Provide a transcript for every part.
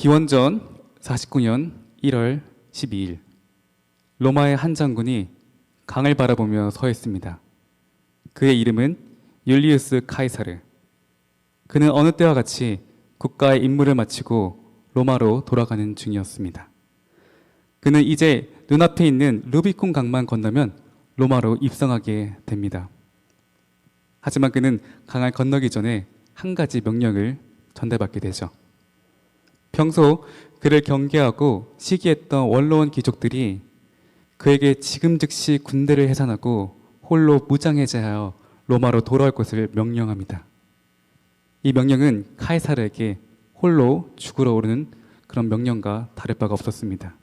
기원전 49년 1월 12일 로마의 한 장군이 강을 바라보며 서 있습니다. 그의 이름은 율리우스 카이사르. 그는 어느 때와 같이 국가의 임무를 마치고 로마로 돌아가는 중이었습니다. 그는 이제 눈앞에 있는 루비콘 강만 건너면 로마로 입성하게 됩니다. 하지만 그는 강을 건너기 전에 한 가지 명령을 전달받게 되죠. 평소 그를 경계하고 시기했던 원로원 귀족들이 그에게 지금 즉시 군대를 해산하고 홀로 무장해제하여 로마로 돌아올 것을 명령합니다. 이 명령은 카이사르에게 홀로 죽으러 오르는 그런 명령과 다를 바가 없었습니다.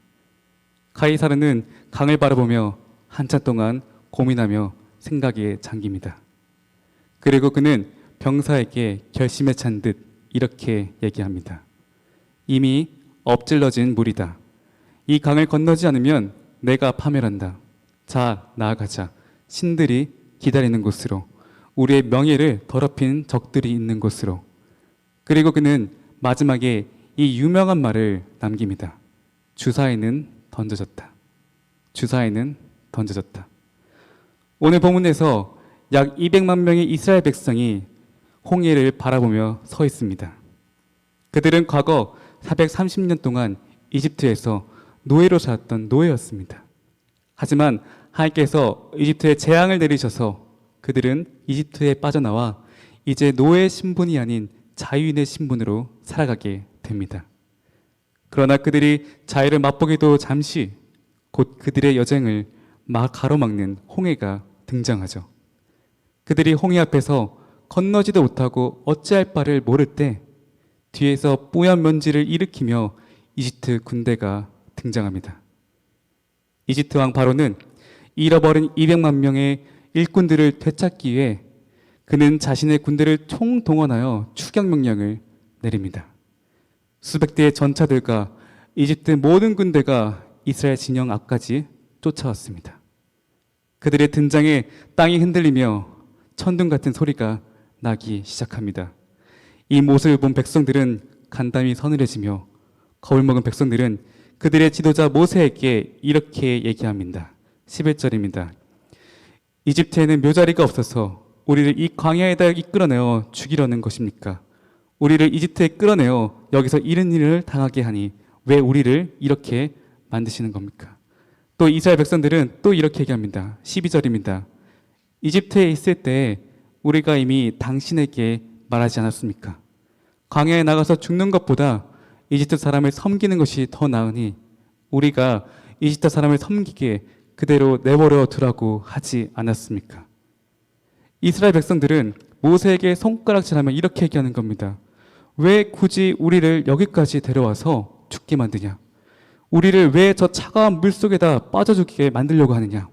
카이사르는 강을 바라보며 한참 동안 고민하며 생각에 잠깁니다. 그리고 그는 병사에게 결심에 찬 듯 이렇게 얘기합니다. 이미 엎질러진 물이다. 이 강을 건너지 않으면 내가 파멸한다. 자, 나아가자. 신들이 기다리는 곳으로. 우리의 명예를 더럽힌 적들이 있는 곳으로. 그리고 그는 마지막에 이 유명한 말을 남깁니다. 주사위는 던져졌다. 주사위는 던져졌다. 오늘 본문에서 약 200만 명의 이스라엘 백성이 홍해를 바라보며 서 있습니다. 그들은 과거 430년 동안 이집트에서 노예로 살았던 노예였습니다. 하지만 하나님께서 이집트에 재앙을 내리셔서 그들은 이집트에 빠져나와 이제 노예 신분이 아닌 자유인의 신분으로 살아가게 됩니다. 그러나 그들이 자유를 맛보기도 잠시 곧 그들의 여정을 막 가로막는 홍해가 등장하죠. 그들이 홍해 앞에서 건너지도 못하고 어찌할 바를 모를 때 뒤에서 뽀얀 먼지를 일으키며 이집트 군대가 등장합니다. 이집트 왕 바로는 잃어버린 200만 명의 일꾼들을 되찾기 위해 그는 자신의 군대를 총동원하여 추격 명령을 내립니다. 수백 대의 전차들과 이집트 모든 군대가 이스라엘 진영 앞까지 쫓아왔습니다. 그들의 등장에 땅이 흔들리며 천둥 같은 소리가 나기 시작합니다. 이 모습을 본 백성들은 간담이 서늘해지며 겁을 먹은 백성들은 그들의 지도자 모세에게 이렇게 얘기합니다. 11절입니다. 이집트에는 묘자리가 없어서 우리를 이 광야에다 이끌어내어 죽이려는 것입니까? 우리를 이집트에 끌어내어 여기서 이런 일을 당하게 하니 왜 우리를 이렇게 만드시는 겁니까? 또 이스라엘 백성들은 또 이렇게 얘기합니다. 12절입니다. 이집트에 있을 때 우리가 이미 당신에게 말하지 않았습니까? 광야에 나가서 죽는 것보다 이집트 사람을 섬기는 것이 더 나으니 우리가 이집트 사람을 섬기게 그대로 내버려 두라고 하지 않았습니까? 이스라엘 백성들은 모세에게 손가락질하며 이렇게 얘기하는 겁니다. 왜 굳이 우리를 여기까지 데려와서 죽게 만드냐? 우리를 왜 저 차가운 물 속에다 빠져 죽게 만들려고 하느냐?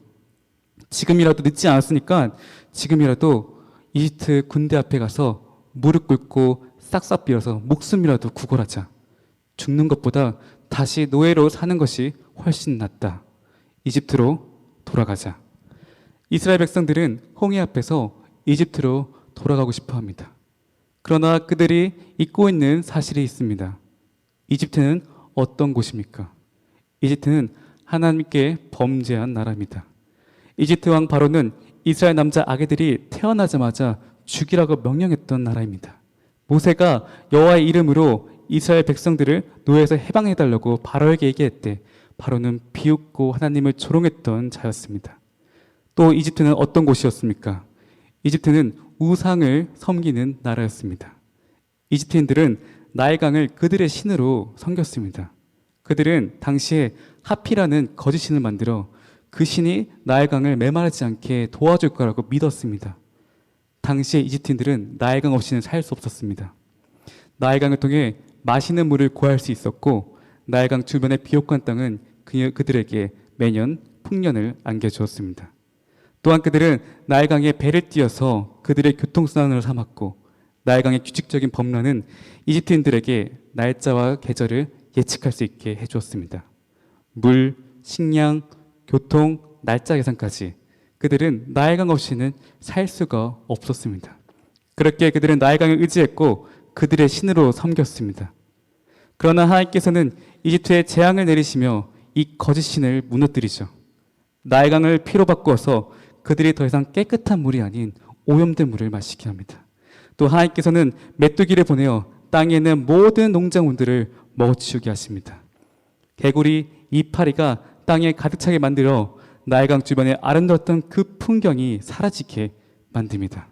지금이라도 늦지 않았으니까 지금이라도 이집트 군대 앞에 가서 무릎 꿇고 싹싹 빌어서 목숨이라도 구걸하자. 죽는 것보다 다시 노예로 사는 것이 훨씬 낫다. 이집트로 돌아가자. 이스라엘 백성들은 홍해 앞에서 이집트로 돌아가고 싶어 합니다. 그러나 그들이 잊고 있는 사실이 있습니다. 이집트는 어떤 곳입니까? 이집트는 하나님께 범죄한 나라입니다. 이집트 왕 바로는 이스라엘 남자 아기들이 태어나자마자 죽이라고 명령했던 나라입니다. 모세가 여호와의 이름으로 이스라엘 백성들을 노예에서 해방해 달라고 바로에게 얘기했대. 바로는 비웃고 하나님을 조롱했던 자였습니다. 또 이집트는 어떤 곳이었습니까? 이집트는 우상을 섬기는 나라였습니다. 이집트인들은 나일강을 그들의 신으로 섬겼습니다. 그들은 당시에 하피라는 거짓 신을 만들어 그 신이 나일강을 메마르지 않게 도와줄 거라고 믿었습니다. 당시에 이집트인들은 나일강 없이는 살 수 없었습니다. 나일강을 통해 마시는 물을 구할 수 있었고 나일강 주변의 비옥한 땅은 그들에게 매년 풍년을 안겨주었습니다. 또한 그들은 나일강에 배를 띄어서 그들의 교통수단으로 삼았고 나일강의 규칙적인 범람은 이집트인들에게 날짜와 계절을 예측할 수 있게 해주었습니다. 물, 식량, 교통, 날짜 계산까지 그들은 나일강 없이는 살 수가 없었습니다. 그렇게 그들은 나일강을 의지했고 그들의 신으로 섬겼습니다. 그러나 하나님께서는 이집트에 재앙을 내리시며 이 거짓 신을 무너뜨리죠. 나일강을 피로 바꾸어서 그들이 더 이상 깨끗한 물이 아닌 오염된 물을 마시게 합니다. 또 하나님께서는 메뚜기를 보내어 땅에 있는 모든 농작물들을 먹어치우게 하십니다. 개구리 이파리가 땅에 가득 차게 만들어 나일강 주변에 아름다웠던 그 풍경이 사라지게 만듭니다.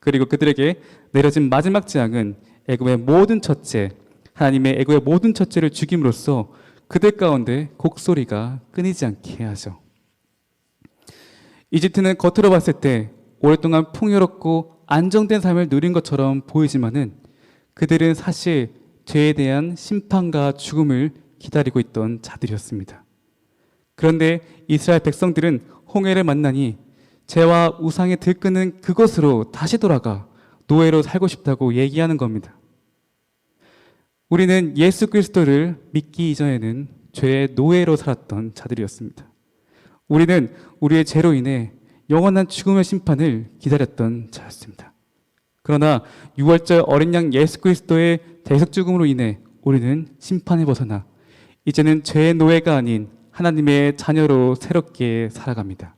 그리고 그들에게 내려진 마지막 재앙은 애굽의 모든 첫째, 하나님의 애굽의 모든 첫째를 죽임으로써 그들 가운데 곡소리가 끊이지 않게 하죠. 이집트는 겉으로 봤을 때 오랫동안 풍요롭고 안정된 삶을 누린 것처럼 보이지만은 그들은 사실 죄에 대한 심판과 죽음을 기다리고 있던 자들이었습니다. 그런데 이스라엘 백성들은 홍해를 만나니 죄와 우상에 들끄는 그것으로 다시 돌아가 노예로 살고 싶다고 얘기하는 겁니다. 우리는 예수 그리스도를 믿기 이전에는 죄의 노예로 살았던 자들이었습니다. 우리는 우리의 죄로 인해 영원한 죽음의 심판을 기다렸던 자였습니다. 그러나 6월절 어린 양 예수 그리스도의 대속 죽음으로 인해 우리는 심판에 벗어나 이제는 죄의 노예가 아닌 하나님의 자녀로 새롭게 살아갑니다.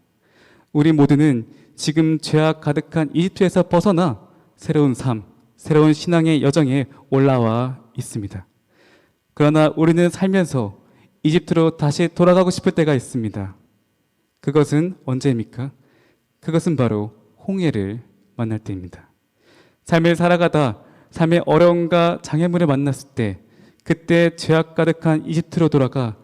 우리 모두는 지금 죄악 가득한 이집트에서 벗어나 새로운 삶, 새로운 신앙의 여정에 올라와 있습니다. 그러나 우리는 살면서 이집트로 다시 돌아가고 싶을 때가 있습니다. 그것은 언제입니까? 그것은 바로 홍해를 만날 때입니다. 삶을 살아가다 삶의 어려움과 장애물을 만났을 때 그때 죄악 가득한 이집트로 돌아가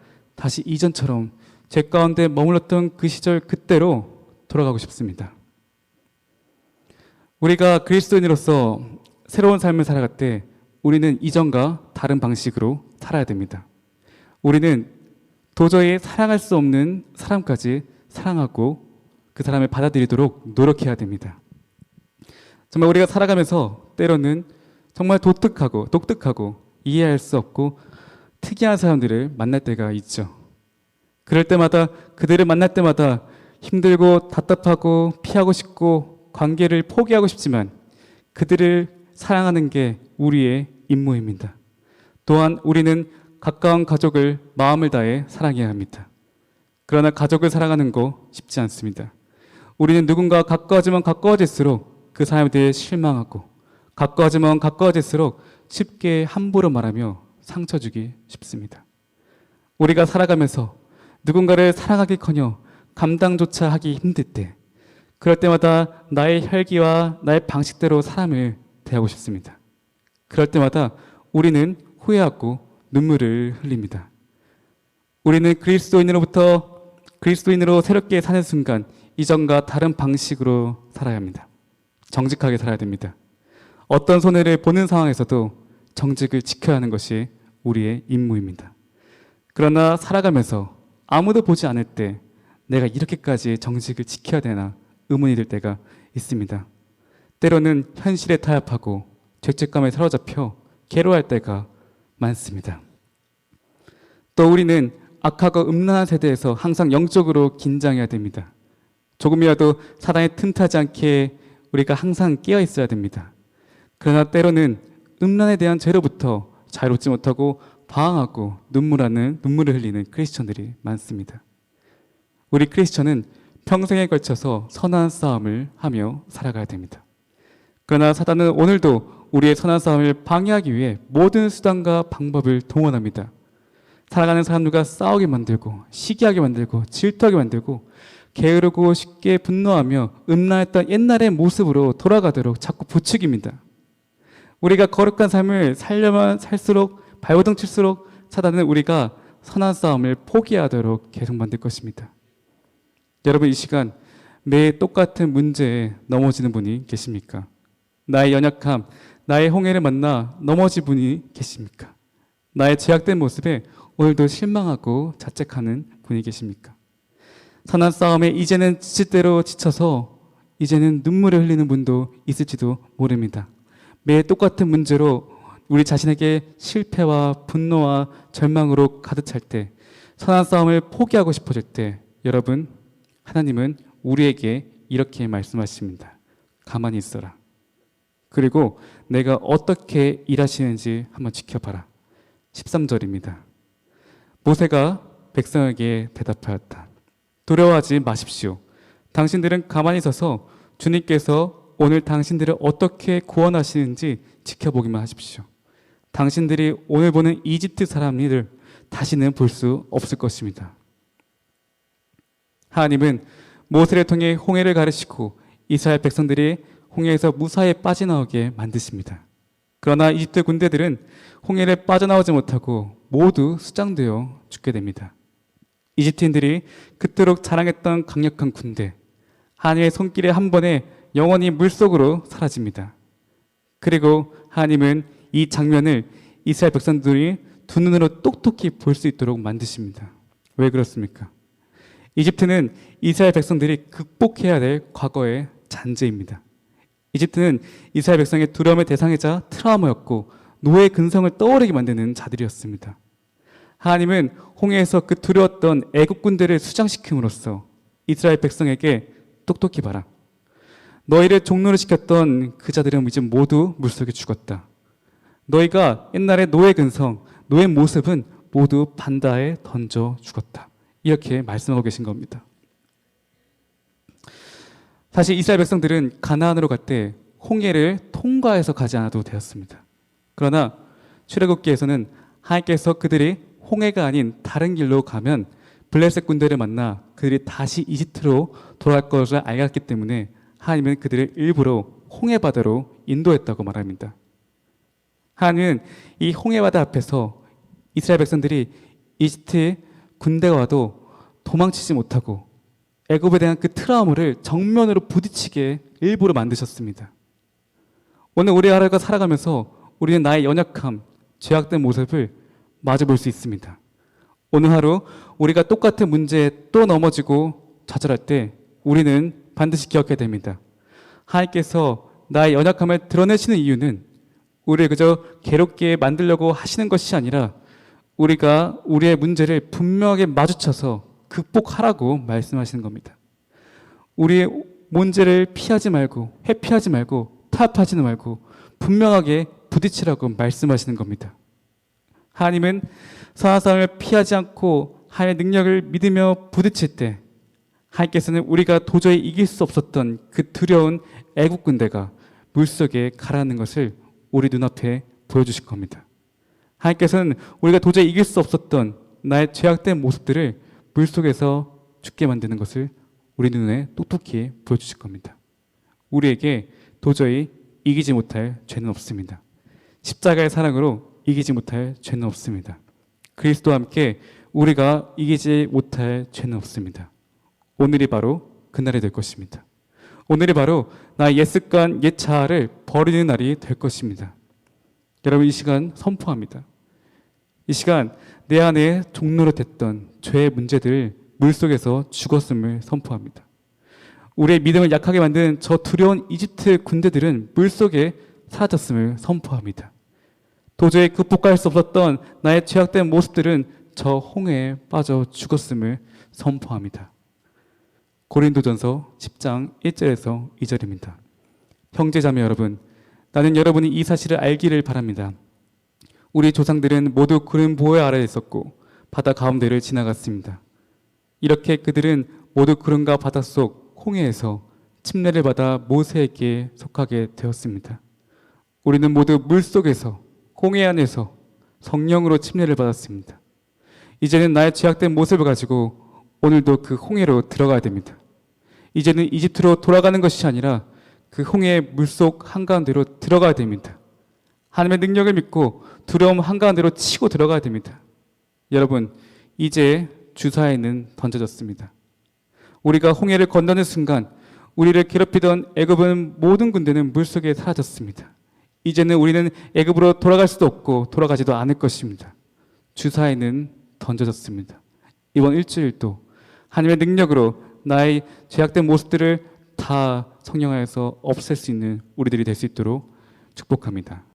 다시 이전처럼 죄 가운데 머물렀던 그 시절 그때로 돌아가고 싶습니다. 우리가 그리스도인으로서 새로운 삶을 살아갈 때 우리는 이전과 다른 방식으로 살아야 됩니다. 우리는 도저히 사랑할 수 없는 사람까지 사랑하고 그 사람을 받아들이도록 노력해야 됩니다. 정말 우리가 살아가면서 때로는 정말 독특하고 독특하고 이해할 수 없고 특이한 사람들을 만날 때가 있죠. 그럴 때마다 그들을 만날 때마다 힘들고 답답하고 피하고 싶고 관계를 포기하고 싶지만 그들을 사랑하는 게 우리의 임무입니다. 또한 우리는 가까운 가족을 마음을 다해 사랑해야 합니다. 그러나 가족을 사랑하는 거 쉽지 않습니다. 우리는 누군가 가까워지면 가까워질수록 그 사람에 대해 실망하고 가까워지면 가까워질수록 쉽게 함부로 말하며 상처 주기 쉽습니다. 우리가 살아가면서 누군가를 사랑하기커녕 감당조차 하기 힘들 때 그럴 때마다 나의 혈기와 나의 방식대로 사람을 대하고 싶습니다. 그럴 때마다 우리는 후회하고 눈물을 흘립니다. 우리는 그리스도인으로부터 그리스도인으로 새롭게 사는 순간 이전과 다른 방식으로 살아야 합니다. 정직하게 살아야 됩니다. 어떤 손해를 보는 상황에서도 정직을 지켜야 하는 것이 우리의 임무입니다. 그러나 살아가면서 아무도 보지 않을 때 내가 이렇게까지 정직을 지켜야 되나 의문이 들 때가 있습니다. 때로는 현실에 타협하고 죄책감에 사로잡혀 괴로워할 때가 많습니다. 또 우리는 악하고 음란한 세대에서 항상 영적으로 긴장해야 됩니다. 조금이라도 사단에 틈타지 않게 우리가 항상 깨어 있어야 됩니다. 그러나 때로는 음란에 대한 죄로부터 자유롭지 못하고 방황하고 눈물하는 눈물을 흘리는 크리스천들이 많습니다. 우리 크리스천은 평생에 걸쳐서 선한 싸움을 하며 살아가야 됩니다. 그러나 사단은 오늘도 우리의 선한 싸움을 방해하기 위해 모든 수단과 방법을 동원합니다. 살아가는 사람들과 싸우게 만들고 시기하게 만들고 질투하게 만들고 게으르고 쉽게 분노하며 음란했던 옛날의 모습으로 돌아가도록 자꾸 부추깁니다. 우리가 거룩한 삶을 살려만 살수록 발버둥 칠수록 사단은 우리가 선한 싸움을 포기하도록 계속 만들 것입니다. 여러분 이 시간 매 똑같은 문제에 넘어지는 분이 계십니까? 나의 연약함, 나의 홍해를 만나 넘어진 분이 계십니까? 나의 제약된 모습에 오늘도 실망하고 자책하는 분이 계십니까? 선한 싸움에 이제는 지칠 대로 지쳐서 이제는 눈물을 흘리는 분도 있을지도 모릅니다. 매 똑같은 문제로 우리 자신에게 실패와 분노와 절망으로 가득 찰 때, 선한 싸움을 포기하고 싶어질 때, 여러분, 하나님은 우리에게 이렇게 말씀하십니다. 가만히 있어라. 그리고 내가 어떻게 일하시는지 한번 지켜봐라. 13절입니다. 모세가 백성에게 대답하였다. 두려워하지 마십시오. 당신들은 가만히 서서 주님께서 오늘 당신들을 어떻게 구원하시는지 지켜보기만 하십시오. 당신들이 오늘 보는 이집트 사람들 다시는 볼 수 없을 것입니다. 하나님은 모세를 통해 홍해를 가르치고 이스라엘 백성들이 홍해에서 무사히 빠져나오게 만드십니다. 그러나 이집트 군대들은 홍해를 빠져나오지 못하고 모두 수장되어 죽게 됩니다. 이집트인들이 그토록 자랑했던 강력한 군대, 하나님의 손길에 한 번에 영원히 물속으로 사라집니다. 그리고 하나님은 이 장면을 이스라엘 백성들이 두 눈으로 똑똑히 볼 수 있도록 만드십니다. 왜 그렇습니까? 이집트는 이스라엘 백성들이 극복해야 될 과거의 잔재입니다. 이집트는 이스라엘 백성의 두려움의 대상이자 트라우마였고 노예 근성을 떠오르게 만드는 자들이었습니다. 하나님은 홍해에서 그 두려웠던 애국 군대를 수장시킴으로써 이스라엘 백성에게 똑똑히 봐라. 너희를 종로를 시켰던 그 자들은 이제 모두 물속에 죽었다. 너희가 옛날의 노예 근성, 노예 모습은 모두 반다에 던져 죽었다. 이렇게 말씀하고 계신 겁니다. 사실 이스라엘 백성들은 가나안으로 갈 때 홍해를 통과해서 가지 않아도 되었습니다. 그러나 출애굽기에서는 하나님께서 그들이 홍해가 아닌 다른 길로 가면 블레셋 군대를 만나 그들이 다시 이집트로 돌아갈 것을 알았기 때문에 하나님은 그들을 일부러 홍해 바다로 인도했다고 말합니다. 하나님은 이 홍해 바다 앞에서 이스라엘 백성들이 이집트 군대가 와도 도망치지 못하고 애굽에 대한 그 트라우마를 정면으로 부딪히게 일부러 만드셨습니다. 오늘 우리 하루가 살아가면서 우리는 나의 연약함, 죄악된 모습을 마주 볼 수 있습니다. 오늘 하루 우리가 똑같은 문제에 또 넘어지고 좌절할 때 우리는 반드시 기억해야 됩니다. 하나님께서 나의 연약함을 드러내시는 이유는 우리를 그저 괴롭게 만들려고 하시는 것이 아니라 우리가 우리의 문제를 분명하게 마주쳐서 극복하라고 말씀하시는 겁니다. 우리의 문제를 피하지 말고 회피하지 말고 타협하지는 말고 분명하게 부딪히라고 말씀하시는 겁니다. 하나님은 선한 을 피하지 않고 하나님의 능력을 믿으며 부딪힐 때 하나님께서는 우리가 도저히 이길 수 없었던 그 두려운 애국 군대가 물속에 가라앉는 것을 우리 눈앞에 보여주실 겁니다. 하나님께서는 우리가 도저히 이길 수 없었던 나의 죄악된 모습들을 물속에서 죽게 만드는 것을 우리 눈에 똑똑히 보여주실 겁니다. 우리에게 도저히 이기지 못할 죄는 없습니다. 십자가의 사랑으로 이기지 못할 죄는 없습니다. 그리스도와 함께 우리가 이기지 못할 죄는 없습니다. 오늘이 바로 그날이 될 것입니다. 오늘이 바로 나 옛습관, 옛 자아를 버리는 날이 될 것입니다. 여러분 이 시간 선포합니다. 이 시간 내 안에 종노릇했던 죄의 문제들 물속에서 죽었음을 선포합니다. 우리의 믿음을 약하게 만든 저 두려운 이집트 군대들은 물속에 사라졌음을 선포합니다. 도저히 극복할 수 없었던 나의 죄악된 모습들은 저 홍해에 빠져 죽었음을 선포합니다. 고린도전서 10장 1절에서 2절입니다. 형제자매 여러분, 나는 여러분이 이 사실을 알기를 바랍니다. 우리 조상들은 모두 구름 보호 아래에 있었고 바다 가운데를 지나갔습니다. 이렇게 그들은 모두 구름과 바닷속 홍해에서 침례를 받아 모세에게 속하게 되었습니다. 우리는 모두 물 속에서 홍해 안에서 성령으로 침례를 받았습니다. 이제는 나의 죄악된 모습을 가지고 오늘도 그 홍해로 들어가야 됩니다. 이제는 이집트로 돌아가는 것이 아니라 그 홍해의 물속 한가운데로 들어가야 됩니다. 하나님의 능력을 믿고 두려움 한가운데로 치고 들어가야 됩니다. 여러분, 이제 주사에는 던져졌습니다. 우리가 홍해를 건너는 순간 우리를 괴롭히던 애굽은 모든 군대는 물속에 사라졌습니다. 이제는 우리는 애굽으로 돌아갈 수도 없고 돌아가지도 않을 것입니다. 주사에는 던져졌습니다. 이번 일주일도 하나님의 능력으로 나의 죄악된 모습들을 다 성령하여서 없앨 수 있는 우리들이 될 수 있도록 축복합니다.